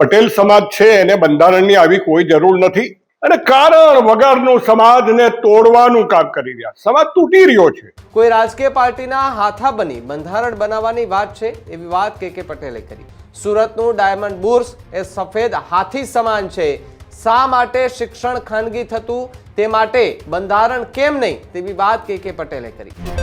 પટેલ સમાજ છે, એને બંધારણની આવી કોઈ જરૂર નથી. અને કારણ વગરનું સમાજને તોડવાનું કામ કરી રહ્યા. સમાજ તૂટી રહ્યો છે. કોઈ રાજકીય પાર્ટીના હાથા બની બંધારણ બનાવવાની વાત છે? એવી વાત કે કે પટેલે કરી. સુરતનું ડાયમંડ બુર્સ એ સફેદ હાથી સમાન છે. શા માટે શિક્ષણ ખાનગી થતું? તે માટે બંધારણ કેમ નહીં? તેવી વાત કે કે પટેલે કરી.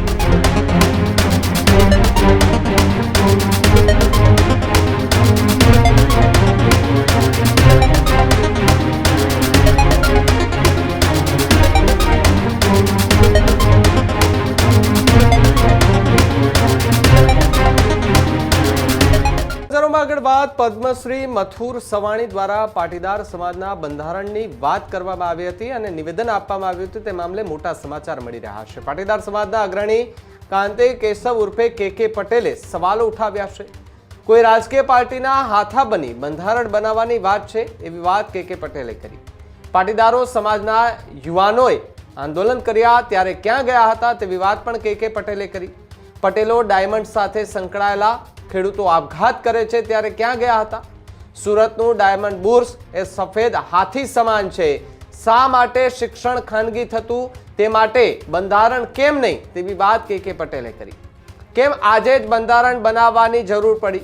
પદ્મશ્રી મથુર સવાણી દ્વારા પાટીદાર સમાજના બંધારણની વાત કરવામાં આવી હતી અને નિવેદન આપવામાં આવ્યું હતું. તે મામલે મોટા સમાચાર મળી રહ્યા છે. પાટીદાર સમાજના અગ્રણી કાંતે કેશવ ઉર્ફે કે કે પટેલે સવાલો ઉઠાવ્યા છે. કોઈ રાજકીય પાર્ટીના હાથા બની બંધારણ બનાવવાની વાત છે એવી વાત કે કે પટેલે કરી. પાટીદારો સમાજના યુવાનોએ આંદોલન કર્યા ત્યારે ક્યાં ગયા હતા તેવી વાત પણ કે કે પટેલે કરી. પટેલો ડાયમંડ સાથે સંકળાયેલા ખેડૂતો આપઘાત કરે છે ત્યારે ક્યાં ગયા હતા? સુરતનું ડાયમંડ બુર્સ એ સફેદ હાથી સમાન છે. શા માટે શિક્ષણ ખાનગી થતું? તે માટે બંધારણ કેમ નહીં? તેવી વાત કે કે પટેલે કરી. કેમ આજે જ બંધારણ બનાવવાની જરૂર પડી?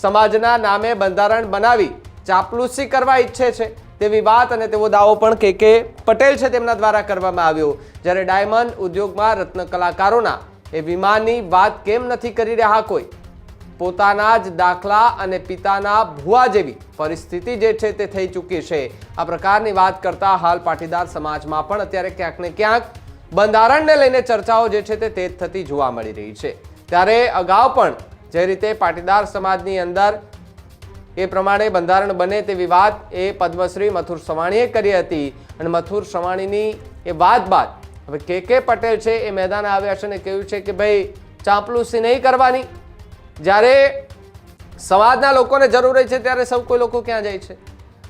સમાજના નામે બંધારણ બનાવી ચાપલુસી કરવા ઈચ્છે છે. તેવી વાત અને તેવો દાવો પણ કે કે પટેલ છે તેમના દ્વારા કરવામાં આવ્યો. જ્યારે ડાયમંડ ઉદ્યોગમાં રત્ન કલાકારોના એ વિમાનની વાત કેમ નથી કરી રહ્યા કોઈ? પોતાના જ દાખલા અને પિતાના ભુવા જેવી પરિસ્થિતિ જે છે તે થઈ ચૂકી છે. આ પ્રકારની વાત કરતા હાલ પાટીદાર સમાજમાં પણ અત્યારે ક્યાંક ને ક્યાંક બંધારણને લઈને ચર્ચાઓ જે છે તે તેજ થતી જોવા મળી રહી છે. ત્યારે અગાઉ પણ જે રીતે પાટીદાર સમાજની અંદર એ પ્રમાણે બંધારણ બને તેવી વાત એ પદ્મશ્રી મથુર સવાણીએ કરી હતી અને મથુર સવાણીની એ વાત બાદ હવે કે કે પટેલ છે એ મેદાને આવ્યા છે અને કહ્યું છે કે ભાઈ ચાંપલુસી નહીં કરવાની. જ્યારે સમાજના લોકોને જરૂર હોય છે ત્યારે સૌ કોઈ લોકો ક્યાં જાય છે?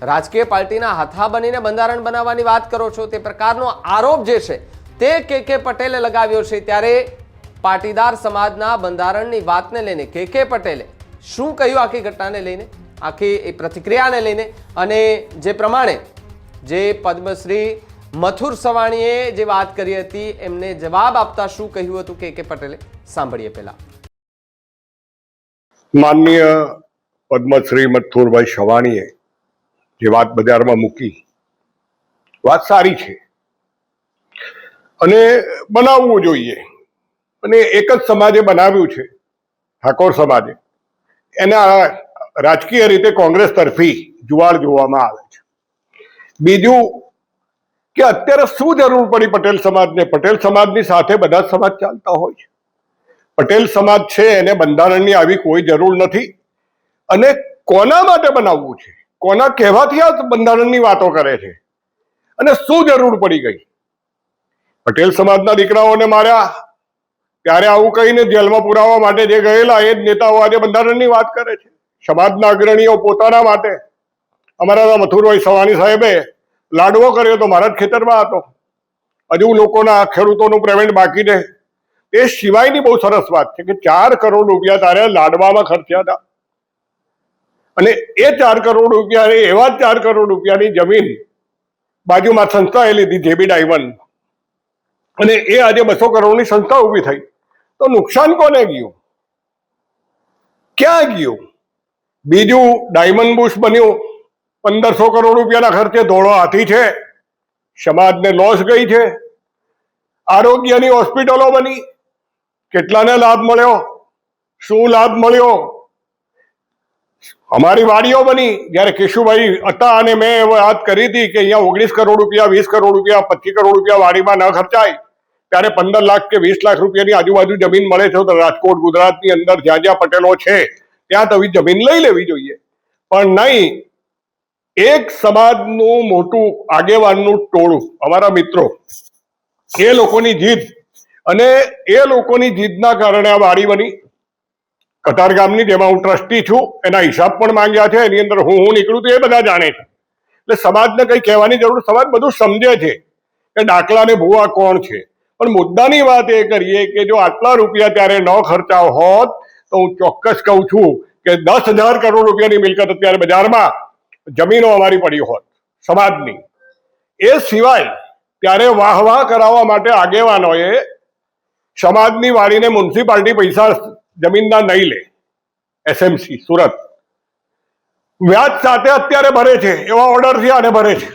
રાજકીય પાર્ટીના હાથા બનીને બંધારણ બનાવવાની વાત કરો છો, તે પ્રકારનો આરોપ જે છે, તે કે કે પટેલે લગાવ્યો છે. ત્યારે પાટીદાર સમાજના બંધારણની વાતને લઈને કે કે પટેલે શું કહ્યું આખી ઘટનાને લઈને, આખી એ પ્રતિક્રિયાને લઈને અને જે પ્રમાણે જે પદ્મશ્રી મથુર સવાણીએ જે વાત કરી હતી, એમને જવાબ આપતા શું કહ્યું હતું કે કે પટેલે? સાંભળીએ પહેલા. માનનીય પદ્મશ્રી મથુરભાઈ શવાણીએ જે વાત બજારમાં મૂકી, વાત સારી છે. અને બનાવવું જોઈએ. અને એક જ સમાજે બનાવ્યું છે, ઠાકોર સમાજે. એના રાજકીય રીતે કોંગ્રેસ તરફી જુવાળ જોવામાં આવે છે. બીજું કે અત્યારે શું જરૂર પડી પટેલ સમાજને? પટેલ સમાજની સાથે બધા સમાજ ચાલતા હોય છે. પટેલ સમાજ છે, એને બંધારણની આવી કોઈ જરૂર નથી. અને કોના માટે બનાવવું છે? કોના કહેવાથી આ બંધારણની વાતો કરે છે? અને શું જરૂર પડી ગઈ? પટેલ સમાજના દીકરાઓને માર્યા. ત્યારે આવું કહીને જેલમાં પુરાવા માટે જે ગયેલા, એ જ નેતાઓ આજે બંધારણની વાત કરે છે. સમાજના અગ્રણીઓ પોતાના માટે. અમારા મથુરભાઈ સવાણી સાહેબે લાડવો કર્યો તો મારા જ ખેતરમાં હતો. હજુ લોકોના ખેડૂતોનું પેમેન્ટ બાકી રહે એ સિવાયની બહુ સરસ વાત છે કે ચાર કરોડ રૂપિયા તારે લાડવામાં ખર્ચ્યા હતા. અને એ ચાર કરોડ રૂપિયા એવા ચાર કરોડ રૂપિયાની જમીન બાજુમાં સંસ્થાએ લીધી, જેબી ડાયમંડ. અને એ આજે બસો કરોડની સંસ્થા ઊભી થઈ. તો નુકસાન કોને ગયું? ક્યાં ગયું? બીજું ડાયમંડ બુશ બન્યું. પંદરસો કરોડ રૂપિયાના ખર્ચે ધોળો હાથી છે. સમાજને લોસ ગઈ છે. આરોગ્યની હોસ્પિટલો બની. કેટલાને લાભ મળ્યો? શું લાભ મળ્યો? અમારી વાડીઓ બની. જ્યારે કેશુભાઈ હતા અને મેં વાત કરી હતી કે અહીંયા ઓગણીસ કરોડ રૂપિયા, વીસ કરોડ રૂપિયા, પચીસ કરોડ રૂપિયા વાડીમાં ન ખર્ચાય, ત્યારે પંદર લાખ કે વીસ લાખ રૂપિયાની આજુબાજુ જમીન મળે છે. તો રાજકોટ, ગુજરાતની અંદર જ્યાં જ્યાં પટેલો છે, ત્યાં તો જમીન લઈ લેવી જોઈએ. પણ નહીં, એક સમાજનું મોટું આગેવાનનું ટોળું. અમારા મિત્રો, એ લોકોની જીદ અને એ લોકોની જીદના કારણે આ વાડી બની. કટાર ગામની જેમાં હું ટ્રસ્ટી છું, એના હિસાબ પણ માંગ્યા છે, એની અંદર હું હું નીકળું તો એ બધા જાણે છે. એટલે સમાજને કંઈ કહેવાની જરૂર, સમાજ બધું સમજે છે કે દાખલાને ભૂવા કોણ છે. પણ મુદ્દાની વાત એ કરીએ કે જો આટલા રૂપિયા ત્યારે ન ખર્ચાવ હોત, તો હું ચોક્કસ કહું છું કે દસ હજાર કરોડ રૂપિયાની મિલકત અત્યારે બજારમાં જમીનો અમારી પડી હોત, સમાજની. એ સિવાય ત્યારે વાહ વાહ કરાવવા માટે આગેવાનોએ સમાજની વાડીને મ્યુનિસિપાલિટી પૈસા જમીનના નહીં લે. એસએમસી સુરત. વ્યાજ સાથે અત્યારે ભરે છે, એવા ઓર્ડર થયા અને ભરે છે.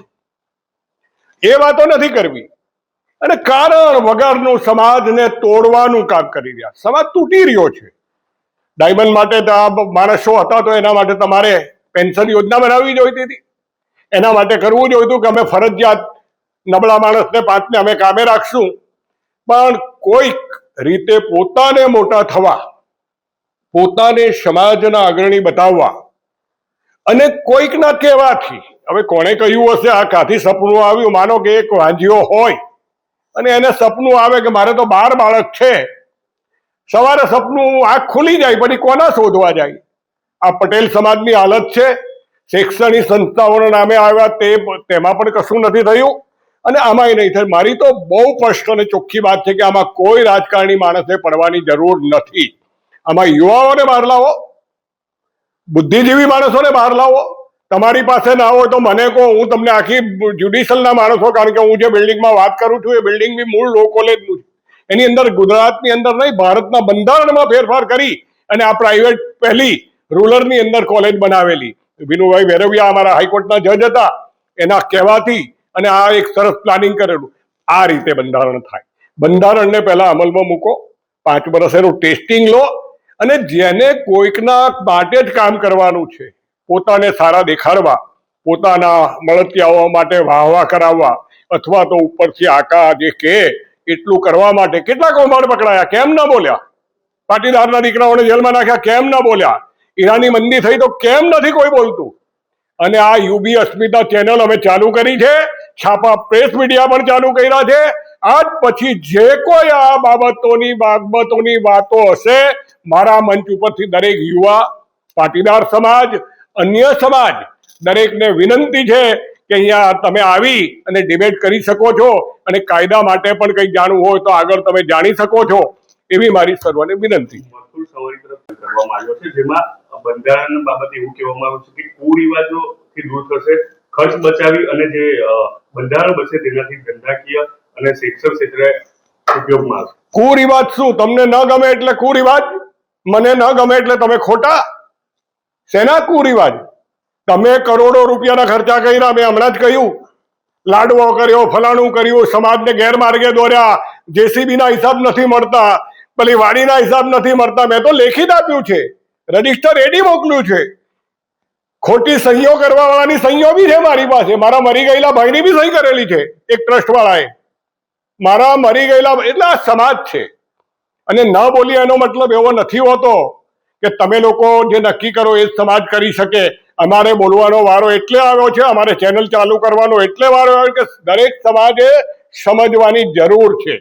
એ વાતો નથી કરવી. અને કારણ વગરનું સમાજને તોડવાનું કામ કરી રહ્યા. સમાજ તૂટી રહ્યો છે. ડાયમંડ માટે માણસો હતા તો એના માટે તમારે પેન્શન યોજના બનાવવી જોઈતી હતી. એના માટે કરવું જોઈતું કે અમે ફરજિયાત નબળા માણસને પાંચને અમે કામે રાખશું. પણ કોઈક રીતે પોતાને મોટા થવા, પોતાને સમાજના અગ્રણી બતાવવા અને કોઈકના કહેવાથી, હવે કોણે કહ્યું હશે, આ કાથી સપનું આવ્યું? માનો કે એક વાંજીઓ હોય અને એને સપનું આવે કે મારે તો બાર બાળક છે. સવારે સપનું આંખ ખુલી જાય, પછી કોના શોધવા જાય? આ પટેલ સમાજની હાલત છે. શૈક્ષણિક સંસ્થાઓના નામે આવ્યા, તે તેમાં પણ કશું નથી થયું. અને આમાંય નહીં થાય. મારી તો બહુ સ્પષ્ટ અને ચોખ્ખી વાત છે કે આમાં કોઈ રાજકારણી માણસે પડવાની જરૂર નથી. આમાં યુવાઓને બહાર લાવો, બુદ્ધિજીવી માણસોને બહાર લાવો. તમારી પાસે ના હોય તો મને કહો, હું તમને આખી જ્યુડિશિયલના માણસો, કારણ કે હું જે બિલ્ડિંગમાં વાત કરું છું, એ બિલ્ડિંગ બી મૂળ લો કોલેજનું છે. એની અંદર ગુજરાતની અંદર નહીં, ભારતના બંધારણમાં ફેરફાર કરી અને આ પ્રાઇવેટ પહેલી રૂરલની અંદર કોલેજ બનાવેલી. વિનુભાઈ વેરવિયા અમારા હાઈકોર્ટના જજ હતા. એના કહેવાથી અને આ એક સરસ પ્લાનિંગ કરેલું. આ રીતે બંધારણ થાય. બંધારણને પહેલા અમલમાં મૂકો. પાંચ વર્ષ એનું ટેસ્ટિંગ લો. અને જેને કોઈકના માટે જ કામ કરવાનું છે, પોતાને સારા દેખાડવા, પોતાના મળતિયાઓ માટે વાહવા કરાવવા, અથવા તો ઉપરથી આકા જે કે, એટલું કરવા માટે કેટલા કૌભાંડ પકડાયા? કેમ ન બોલ્યા? પાટીદારના દીકરાઓને જેલમાં નાખ્યા? કેમ ન બોલ્યા? ઈરાની મંદી થઈ તો કેમ નથી કોઈ બોલતું? અને આ યુબી અસ્મિતા ચેનલ અમે ચાલુ કરી છે. છાપા પ્રેસ મીડિયા પણ ચાલુ કર્યા છે. આજ પછી જે કોઈ આ બાબતોની બાબતોની વાતો હશે, મારા મંચ ઉપરથી દરેક યુવા, પાટીદાર સમાજ, અન્ય સમાજ, દરેકને વિનંતી છે કે અહીંયા તમે આવી અને ડિબેટ કરી શકો છો અને કાયદા માટે પણ કંઈક જાણવું હોય તો આગળ તમે જાણી શકો છો, એવી મારી સર્વને વિનંતી. કરવામાં બંધારણ બાબતે એવું કહેવામાં આવ્યું છે કે કુરિવાજોથી દૂર થશે, ખર્ચ બચાવી અને જે બંધારણ બસે તેનાથી ધંધાકીય અને શિક્ષણ ક્ષેત્રે ઉપયોગમાં કુરિવાજ શું? તમને ન ગમે એટલે કુરિવાજ? મને ન ગમે એટલે તમે ખોટા? શેના કુરિવાજ? તમે કરોડો રૂપિયાના ખર્ચા કર્યા, મેં હમણાં જ કહ્યું. લાડવો કર્યો, ફલાણું કર્યું, સમાજને ગેરમાર્ગે દોર્યા. જેસીબી ના હિસાબ નથી મળતા, પેલી વાડીના હિસાબ નથી મળતા. મેં તો લેખિત આપ્યું છે. રજિસ્ટર એડી મોકલ્યું છે. ખોટી સહીઓ કરવા વાળાની સહીઓ બી છે મારી પાસે. મારા મરી ગયેલા ભાઈની બી સહી કરેલી છે એક ટ્રસ્ટ વાળાએ મારા મરી ગયેલા એટલે આ સમાજ છે. અને ન બોલી એનો મતલબ એવો નથી હોતો કે તમે લોકો જે નક્કી કરો એ સમાજ કરી શકે. અમારે બોલવાનો વારો એટલે આવ્યો છે, અમારે ચેનલ ચાલુ કરવાનો એટલે વારો આવ્યો કે દરેક સમાજે સમજવાની જરૂર છે.